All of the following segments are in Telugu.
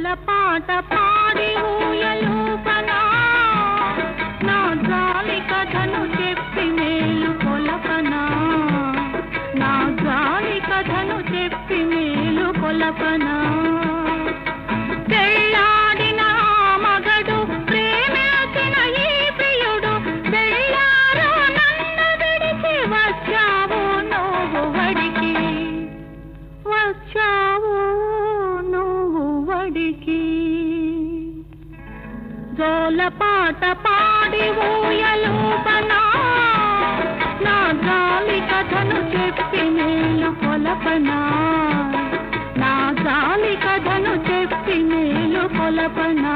జోల పాట పాడి ఊయలూపనా నా జాలి కథను చెప్పి మేలు కొలపనా. నా జాలి కథను చెప్పి మేలు కొలపనా. వడికి జోల పాట పాడి ఊయలూపనా నా గాలి కథను చెప్పి నేను కొలపనా. నా గాలి కథను చెప్పి నేను కొలపనా.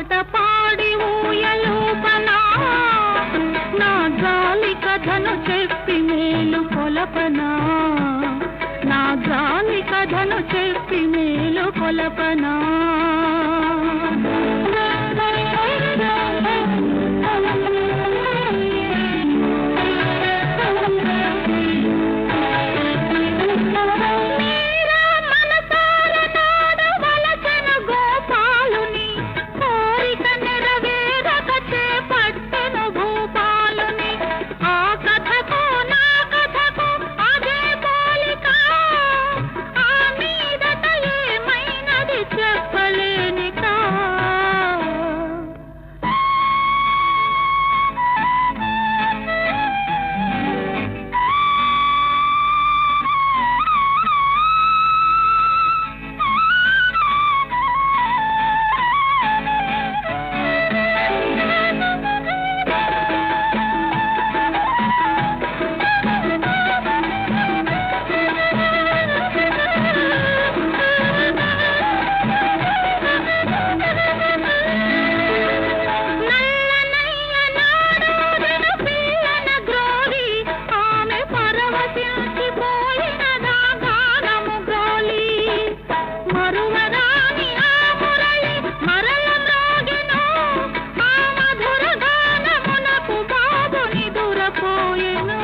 పాట పాడి ఊయలోపనా నా గాలి కథను చెప్పి మేలు కొలపనా. నా గాలి కథను చెప్పి మేలు కొలపనా. போயினோ